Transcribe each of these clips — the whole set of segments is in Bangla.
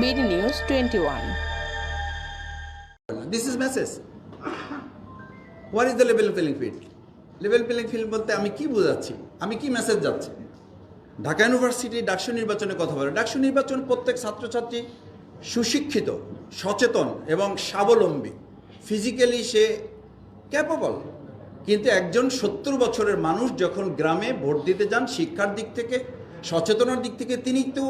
BD News 21. This is message what is the level playing field level playing field বলতে আমি কি বোঝাচ্ছি? আমি কি মেসেজ যাচ্ছে? ঢাকা ইউনিভার্সিটি ডাকসু নির্বাচনে কথা বলে। ডাকসু নির্বাচন প্রত্যেক ছাত্রছাত্রী সুশিক্ষিত, সচেতন এবং স্বাবলম্বী। ফিজিক্যালি সে ক্যাপেবল কিন্তু একজন সত্তর বছরের মানুষ যখন গ্রামে ভোট দিতে যান, শিক্ষার দিক থেকে, সচেতনার দিক থেকে, তিনি তো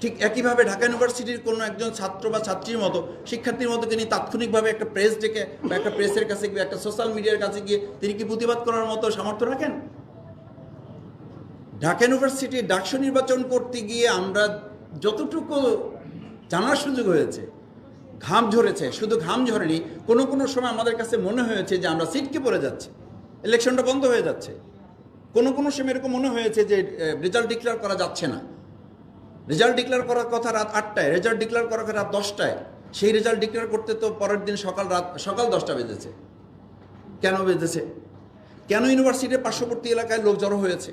ঠিক একইভাবে ঢাকা ইউনিভার্সিটির কোনো একজন ছাত্র বা ছাত্রীর মতো, শিক্ষার্থীর মতো তিনি তাৎক্ষণিকভাবে একটা প্রেস ডেকে বা একটা প্রেসের কাছে গিয়ে, একটা সোশ্যাল মিডিয়ার কাছে গিয়ে তিনি কি প্রতিবাদ করার মতো সামর্থ্য রাখেন? ঢাকা ইউনিভার্সিটি ডাকসু নির্বাচন করতে গিয়ে আমরা যতটুকু জানার সুযোগ হয়েছে, ঘাম ঝরেছে, শুধু ঘাম ঝরেনি, কোনো কোনো সময় আমাদের কাছে মনে হয়েছে যে আমরা সিটকে পড়ে যাচ্ছি ইলেকশনটা বন্ধ হয়ে যাচ্ছে। কোনো কোনো সময় এরকম মনে হয়েছে যে রেজাল্ট ডিক্লেয়ার করা যাচ্ছে না। রেজাল্ট ডিক্লেয়ার করার কথা রাত আটটায়, রেজাল্ট ডিক্লেয়ার করার কথা রাত দশটায়। সেই রেজাল্ট ডিক্লেয়ার করতে তো পরের দিন সকাল রাত, সকাল দশটা বেজেছে। কেন বেজেছে? কেন ইউনিভার্সিটির পার্শ্ববর্তী এলাকায় লোক জড়ো হয়েছে?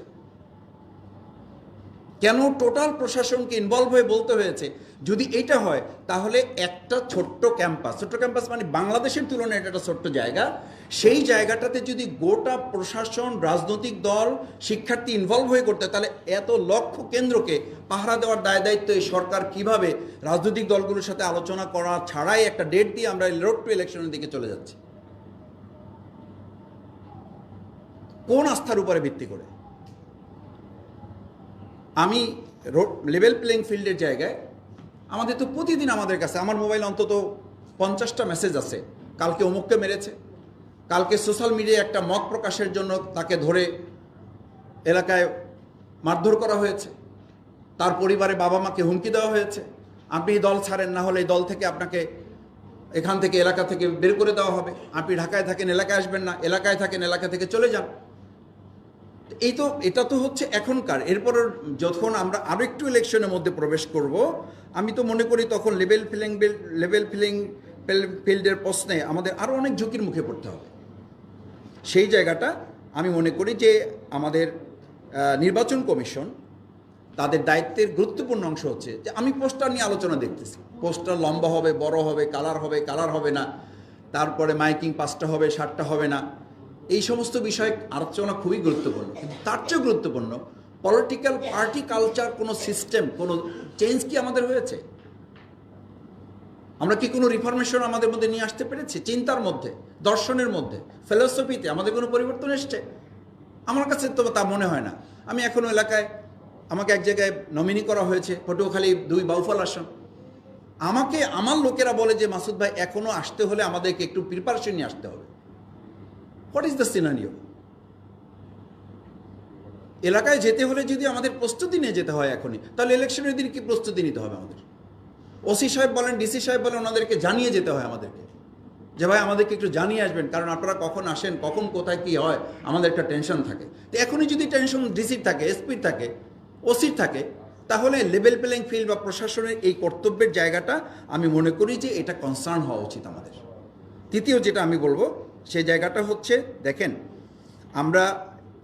কেন টোটাল প্রশাসনকে ইনভলভ হয়ে বলতে হয়েছে? যদি এটা হয়, তাহলে একটা ছোট্ট ক্যাম্পাস ছোট্ট ক্যাম্পাস মানে বাংলাদেশের তুলনায় এটা একটা ছোট্ট জায়গা। সেই জায়গাটাতে যদি গোটা প্রশাসন, রাজনৈতিক দল, শিক্ষার্থী ইনভলভ হয়ে করতে, তাহলে এত লক্ষ কেন্দ্রকে পাহারা দেওয়ার দায় দায়িত্ব এই সরকার কীভাবে রাজনৈতিক দলগুলোর সাথে আলোচনা করা ছাড়াই একটা ডেট দিয়ে আমরা রোড টু ইলেকশনের দিকে চলে যাচ্ছি? কোন আস্থার উপরে ভিত্তি করে? আমি রোড লেভেল প্লেইং ফিল্ডের জায়গায়, আমাদের তো প্রতিদিন আমাদের কাছে, আমার মোবাইল অন্তত পঞ্চাশটা মেসেজ আছে, কালকে অমুককে মেরেছে। কালকে সোশ্যাল মিডিয়ায় একটা মত প্রকাশের জন্য তাকে ধরে এলাকায় মারধর করা হয়েছে। তার পরিবারে বাবা মাকে হুমকি দেওয়া হয়েছে। আপনি দল ছাড়েন, না হলে এই দল থেকে আপনাকে এখান থেকে এলাকা থেকে বের করে দেওয়া হবে। আপনি ঢাকায় থাকেন, এলাকায় আসবেন না, এলাকায় থাকেন, এলাকা থেকে চলে যান। এই তো, এটা তো হচ্ছে এখনকার। এরপর যখন আমরা আরও একটু ইলেকশনের মধ্যে প্রবেশ করব, আমি তো মনে করি তখন লেভেল ফিলিং লেভেল ফিলিং ফিল্ডের প্রশ্নে আমাদের আরও অনেক ঝুঁকির মুখে পড়তে হবে। সেই জায়গাটা আমি মনে করি যে আমাদের নির্বাচন কমিশন তাদের দায়িত্বের গুরুত্বপূর্ণ অংশ হচ্ছে যে আমি পোস্টার নিয়ে আলোচনা দেখতেছি। পোস্টার লম্বা হবে, বড় হবে, কালার হবে কালার হবে না। তারপরে মাইকিং পাঁচটা হবে, সাতটা হবে না। এই সমস্ত বিষয়ে আলোচনা খুবই গুরুত্বপূর্ণ। কিন্তু তার চেয়েও গুরুত্বপূর্ণ পলিটিক্যাল পার্টি কালচার কোনো সিস্টেম কোনো চেঞ্জ কি আমাদের হয়েছে? আমরা কি কোনো রিফরমেশন আমাদের মধ্যে নিয়ে আসতে পেরেছি? চিন্তার মধ্যে, দর্শনের মধ্যে ফিলোসফিতে আমাদের কোনো পরিবর্তন এসছে? আমার কাছে তো তা মনে হয় না। আমি এখনও এলাকায় আমাকে এক জায়গায় নমিনি করা হয়েছে, পটুয়াখালী দুই বাউফল আসন। আমাকে, আমার লোকেরা বলে যে, মাসুদ ভাই এখনও আসতে হলে আমাদেরকে একটু প্রিপারেশন নিয়ে আসতে হবে। হোয়াট ইজ দ্য সিনারিও এলাকায় যেতে হলে যদি আমাদের প্রস্তুতি নিয়ে যেতে হয় এখনই, তাহলে ইলেকশনের দিন কি প্রস্তুতি নিতে হবে আমাদের? ওসি সাহেব বলেন, ডিসি সাহেব বলেন, ওনাদেরকে জানিয়ে যেতে হয় আমাদেরকে। যে ভাই, আমাদেরকে একটু জানিয়ে আসবেন, কারণ আপনারা কখন আসেন, কখন কোথায় কি হয়, আমাদের একটা টেনশন থাকে। তো এখনই যদি টেনশন ডিসির থাকে, এসপির থাকে, ওসির থাকে, তাহলে লেভেল প্লেইং ফিল্ড বা প্রশাসনের এই কর্তব্যের জায়গাটা আমি মনে করি যে এটা কনসার্ন হওয়া উচিত আমাদের। তৃতীয় যেটা আমি বলব, সেই জায়গাটা হচ্ছে, দেখেন, আমরা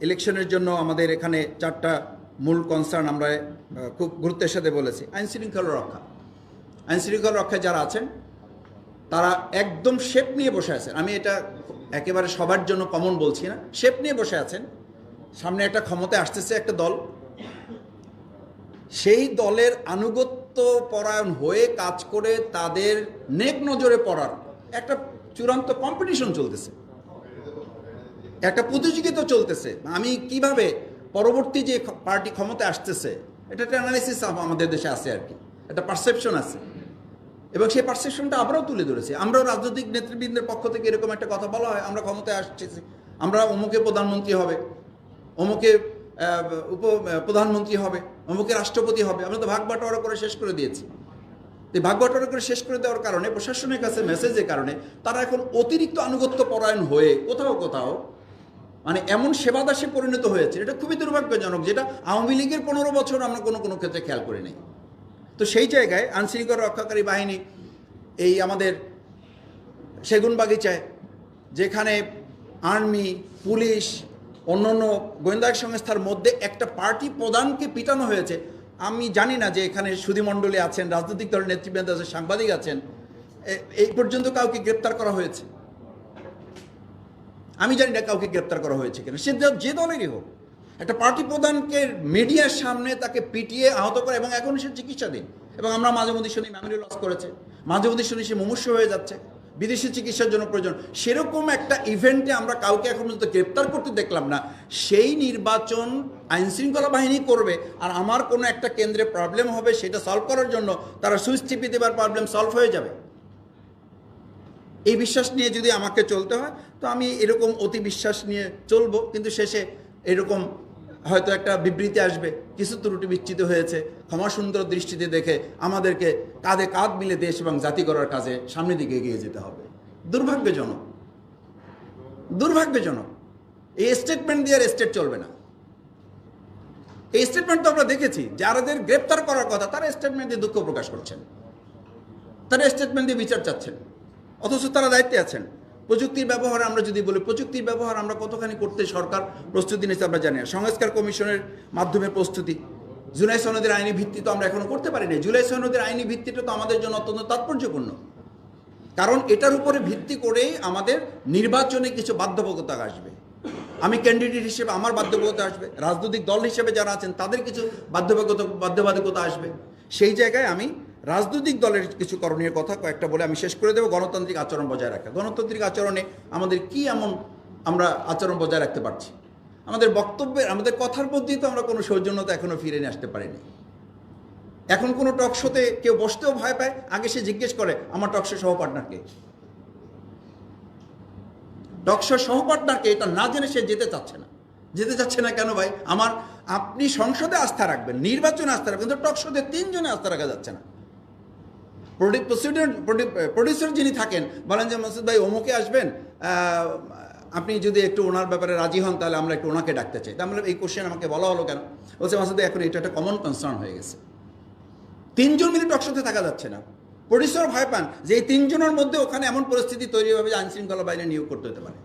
ইলেকশনের জন্য আমাদের এখানে চারটা মূল কনসার্ন আমরা খুব গুরুত্বের সাথে বলেছি, আইন শৃঙ্খলা রক্ষা। আইন শৃঙ্খলা রক্ষায় যারা আছেন, তারা একদম শেপ নিয়ে বসে আছেন। আমি এটা একেবারে সবার জন্য কমন বলছি না। শেপ নিয়ে বসে আছেন। সামনে একটা ক্ষমতায় আসতেছে একটা দল। সেই দলের আনুগত্য পরায়ণ হয়ে কাজ করে তাদের নেক নজরে পড়ার একটা চূড়ান্ত কম্পিটিশন চলতেছে। একটা প্রতিযোগিতা চলতেছে। আমি কীভাবে পরবর্তী যে পার্টি ক্ষমতায় আসতেছে এটা একটা অ্যানালিসিস আমাদের দেশে আছে আর কি। একটা পারসেপশন আছে। এবং সেই পারসেপশনটা আমরাও তুলে ধরেছি। আমরাও রাজনৈতিক নেতৃবৃন্দের পক্ষ থেকে এরকম একটা কথা বলা হয়, আমরা ক্ষমতায় আসছি। আমরা অমুকে প্রধানমন্ত্রী হবে অমুকে উপ প্রধানমন্ত্রী হবে অমুকে রাষ্ট্রপতি হবে। আমরা তো ভাগ বাটোয়ারা করে শেষ করে দিয়েছি। এই ভাগ বাটোয়ারা করে শেষ করে দেওয়ার কারণে, প্রশাসনের কাছে মেসেজের কারণে, তারা এখন অতিরিক্ত আনুগত্য পরায়ণ হয়ে কোথাও কোথাও মানে এমন সেবাদাসে পরিণত হয়েছে এটা খুবই দুর্ভাগ্যজনক, যেটা আওয়ামী লীগের পনেরো বছর আমরা কোনো কোনো ক্ষেত্রে খেয়াল করি নাই। তো সেই জায়গায় আইনশৃঙ্খলা রক্ষাকারী বাহিনী এই আমাদের সেগুন বাগিচায়, যেখানে আর্মি, পুলিশ, অন্যান্য গোয়েন্দা সংস্থার মধ্যে একটা পার্টি প্রধানকে পিটানো হয়েছে। আমি জানি না যে এখানে সুধীমণ্ডলী আছেন, রাজনৈতিক দলের নেতৃবৃন্দ আছেন, সাংবাদিক আছেন এই পর্যন্ত কাউকে গ্রেপ্তার করা হয়েছে। আমি জানি না কাউকে গ্রেপ্তার করা হয়েছে কিনা, সে যে- যে দলেরই হোক। একটা পার্টি প্রধানকে মিডিয়ার সামনে তাকে পিটিয়ে আহত করে এবং এখন সে চিকিৎসাধীন। এবং আমরা মাঝে মধ্যে শুনি মেমোরি লস করেছে। মাঝে মধ্যে শুনি সে মুমূর্ষ হয়ে যাচ্ছে। বিদেশি চিকিৎসার জন্য প্রয়োজন। সেরকম একটা ইভেন্টে আমরা কাউকে এখন পর্যন্ত গ্রেপ্তার করতে দেখলাম না। সেই নির্বাচন আইনশৃঙ্খলা বাহিনী করবে। আর আমার কোনো একটা কেন্দ্রে প্রবলেম হবে সেটা সলভ করার জন্য তারা সুইচ টিপে দেবার প্রবলেম সলভ হয়ে যাবে। এই বিশ্বাস নিয়ে যদি আমাকে চলতে হয়, তো আমি এরকম অতি বিশ্বাস নিয়ে চলবো। কিন্তু শেষে এরকম হয়তো একটা বিবৃতি আসবে, কিছু ত্রুটি বিচ্ছিত হয়েছে, ক্ষমা সুন্দর দৃষ্টিতে দেখে আমাদেরকে কাঁধে কাঁধ মিলে দেশ এবং জাতি করার কাজে সামনের দিকে এগিয়ে যেতে হবে। দুর্ভাগ্যজনক। দুর্ভাগ্যজনক। এই স্টেটমেন্ট দিয়ে আর স্টেট চলবে না। এই স্টেটমেন্ট তো আমরা দেখেছি, যারাদের গ্রেপ্তার করার কথা, তারা স্টেটমেন্ট দিয়ে দুঃখ প্রকাশ করছেন। তারা স্টেটমেন্ট দিয়ে বিচার চাচ্ছেন। অথচ তারা দায়িত্বে আছেন। প্রযুক্তির ব্যবহার আমরা যদি বলি, প্রযুক্তির ব্যবহার আমরা কতখানি করতে সরকার প্রস্তুতি নিয়েছে আমরা জানি না। সংস্কার কমিশনের মাধ্যমে প্রস্তুতি। জুলাই সনদের আইনি ভিত্তি তো আমরা এখনও করতে পারি না জুলাই সনদের আইনি ভিত্তিটা তো আমাদের জন্য অত্যন্ত তাৎপর্যপূর্ণ। কারণ এটার উপরে ভিত্তি করেই আমাদের নির্বাচনে কিছু বাধ্যবাধকতা আসবে। আমি ক্যান্ডিডেট হিসেবে, আমার বাধ্যবাধকতা আসবে। রাজনৈতিক দল হিসেবে যারা আছেন, তাদের কিছু বাধ্যবাধকতা বাধ্যবাধকতা আসবে। সেই জায়গায় আমি রাজনৈতিক দলের কিছু করণীয় কথা কয়েকটা বলে আমি শেষ করে দেবো। গণতান্ত্রিক আচরণ বজায় রাখা। গণতান্ত্রিক আচরণে আমাদের কি এমন আমরা আচরণ বজায় রাখতে পারছি? আমাদের বক্তব্যের, আমাদের কথার মধ্যেই তো আমরা কোনো সৌজন্যতা এখনও ফিরে নিয়ে আসতে পারিনি। এখন কোনো টক শোতে কেউ বসতেও ভয় পায়। আগে সে জিজ্ঞেস করে, আমার টক শো সহ পার্টনারকে টক শো সহ এটা না জেনে সে যেতে চাচ্ছে না। যেতে চাচ্ছে না কেন ভাই? আমার, আপনি সংসদে আস্থা রাখবেন, নির্বাচনে আস্থা রাখবেন। কিন্তু টক শোতে তিনজনে আস্থা রাখা যাচ্ছে না। প্রডিউসার যিনি থাকেন বলেন যে মাসুদ ভাই অমুকে আসবেন আপনি যদি একটু ওনার ব্যাপারে রাজি হন, তাহলে আমরা একটু ওনাকে ডাকতে চাই। তাহলে এই কোশ্চেন আমাকে বলা হলো কেন? বলছে, মাসুদ, এখন এটা একটা কমন কনসার্ন হয়ে গেছে। তিনজন মিলে টকশোতে থাকা যাচ্ছে না। প্রডিউসার ভয় পান যে এই তিনজনের মধ্যে ওখানে এমন পরিস্থিতি তৈরি হবে যে আইনশৃঙ্খলা বাইরে নিয়োগ করতে হতে পারে।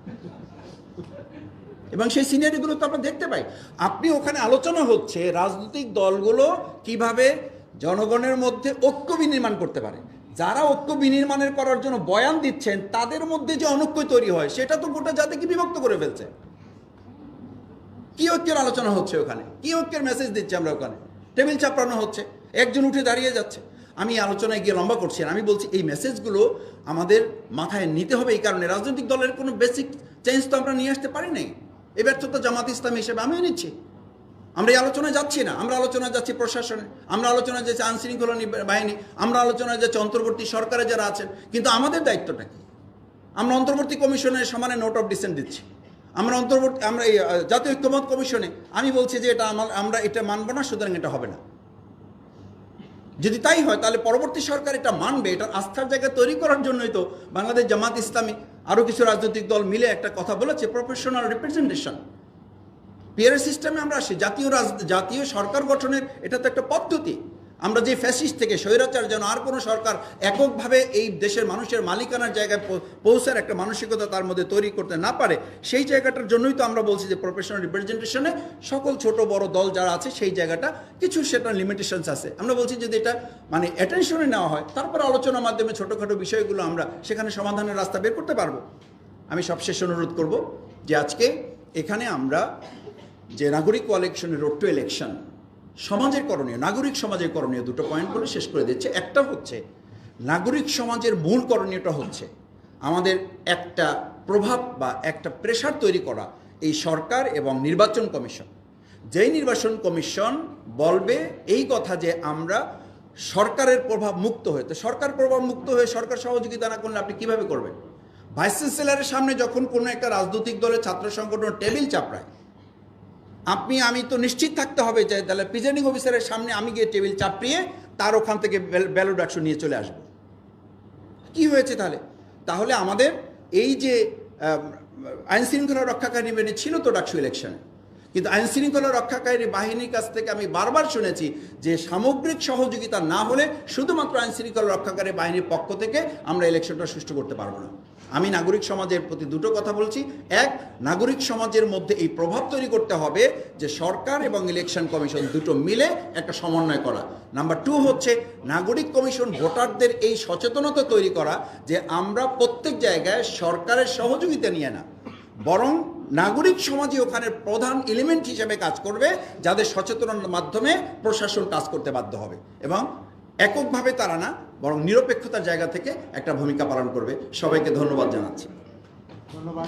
এবং সেই সিনারিগুলো তো আমরা দেখতে পাই। আপনি ওখানে আলোচনা হচ্ছে রাজনৈতিক দলগুলো কীভাবে জনগণের মধ্যে ঐক্য বিনির্মাণ করতে পারে। যারা ঐক্য বিনির্মাণের করার জন্য বয়ান দিচ্ছেন, তাদের মধ্যে যে অনৈক্য তৈরি হয়, সেটা তো গোটা জাতিকে বিভক্ত করে ফেলছে। কি ঐক্যের আলোচনা হচ্ছে ওখানে? কি ঐক্যের মেসেজ দিচ্ছে আমরা ওখানে? টেবিল চাপড়ানো হচ্ছে, একজন উঠে দাঁড়িয়ে যাচ্ছে। আমি আলোচনায় গিয়ে লম্বা করছি আমি বলছি, এই মেসেজগুলো আমাদের মাথায় নিতে হবে এই কারণে। রাজনৈতিক দলের কোনো বেসিক চেঞ্জ তো আমরা নিয়ে আসতে পারি নাই। এই ব্যর্থতা জামাত ইসলাম হিসেবে আমিও নিচ্ছি। আমরা এই আলোচনায় যাচ্ছি না। আমরা আলোচনা যাচ্ছি প্রশাসনে। আমরা আলোচনায় যাচ্ছি আইন শৃঙ্খলা বাহিনী। আমরা আলোচনা যাচ্ছি অন্তর্বর্তী সরকারে যারা আছেন। কিন্তু আমাদের দায়িত্বটা কি? আমরা অন্তর্বর্তী কমিশনের সমানে নোট অফ ডিসেন্ট দিচ্ছি। আমরা অন্তর্বর্তী আমরা এই জাতীয় ঐক্যমত কমিশনে আমি বলছি যে এটা আমার আমরা এটা মানব না, সুতরাং এটা হবে না। যদি তাই হয়, তাহলে পরবর্তী সরকার এটা মানবে। এটা আস্থার জায়গা তৈরি করার জন্যই তো বাংলাদেশ জামাত ইসলামী আরও কিছু রাজনৈতিক দল মিলে একটা কথা বলেছে প্রফেশনাল রিপ্রেজেন্টেশন পিয়ার সিস্টেমে আমরা আসি, জাতীয় রাজ, জাতীয় সরকার গঠনের, এটা তো একটা পদ্ধতি। আমরা যে ফ্যাসিস্ট থেকে স্বৈরাচার যেন আর কোনো সরকার এককভাবে এই দেশের মানুষের মালিকানার জায়গায় পৌঁছার একটা মানসিকতা তার মধ্যে তৈরি করতে না পারে, সেই জায়গাটার জন্যই তো আমরা বলছি যে প্রফেশনাল রিপ্রেজেন্টেশনে সকল ছোট বড় দল যারা আছে সেই জায়গাটা কিছু সেটা লিমিটেশনস আছে। আমরা বলছি যদি এটা মানে অ্যাটেনশনে নেওয়া হয়, তারপর আলোচনার মাধ্যমে ছোটোখাটো বিষয়গুলো আমরা সেখানে সমাধানের রাস্তা বের করতে পারব। আমি সবশেষ অনুরোধ করব যে আজকে এখানে আমরা যে নাগরিক কোয়ালেকশনের রোড টু ইলেকশন সমাজের করণীয়, নাগরিক সমাজের করণীয় দুটো পয়েন্ট বলে শেষ করে দিচ্ছে। একটা হচ্ছে, নাগরিক সমাজের মূল করণীয়টা হচ্ছে আমাদের একটা প্রভাব বা একটা প্রেশার তৈরি করা এই সরকার এবং নির্বাচন কমিশন। যেই নির্বাচন কমিশন বলবে এই কথা যে আমরা সরকারের প্রভাব মুক্ত হয়ে, তো সরকার প্রভাব মুক্ত হয়ে সরকার সহযোগিতা না করলে আপনি কীভাবে করবেন? ভাইস চ্যান্সেলরের সামনে যখন কোনো একটা রাজনৈতিক দলের ছাত্র সংগঠন টেবিল চাপড়ায় আপনি, আমি তো নিশ্চিত থাকতে হবে যে তাহলে প্রিজাইডিং অফিসারের সামনে আমি গিয়ে টেবিল চাপড়িয়ে তার ওখান থেকে ব্যালট বাক্স নিয়ে চলে আসব। কি হয়েছে তাহলে? তাহলে আমাদের এই যে আইনশৃঙ্খলা রক্ষাকারী মেনে ছিল তো ডাকসু ইলেকশনে কিন্তু আইন শৃঙ্খলা রক্ষাকারী বাহিনীর কাছ থেকে আমি বারবার শুনেছি যে সামগ্রিক সহযোগিতা না হলে শুধুমাত্র আইন শৃঙ্খলা রক্ষাকারী বাহিনীর পক্ষ থেকে আমরা ইলেকশনটা সুষ্ঠু করতে পারব না। আমি নাগরিক সমাজের প্রতি দুটো কথা বলছি। এক, নাগরিক সমাজের মধ্যে এই প্রভাব তৈরি করতে হবে যে সরকার এবং ইলেকশন কমিশন দুটো মিলে একটা সমন্বয় করা। নাম্বার টু হচ্ছে নাগরিক কমিশন ভোটারদের এই সচেতনতা তৈরি করা যে আমরা প্রত্যেক জায়গায় সরকারের সহযোগিতা নিয়ে না বরং নাগরিক সমাজই ওখানে প্রধান এলিমেন্ট হিসেবে কাজ করবে, যাদের সচেতনতার মাধ্যমে প্রশাসন কাজ করতে বাধ্য হবে। এবং এককভাবে তারা না, বরং নিরপেক্ষতার জায়গা থেকে একটা ভূমিকা পালন করবে। সবাইকে ধন্যবাদ জানাচ্ছি। ধন্যবাদ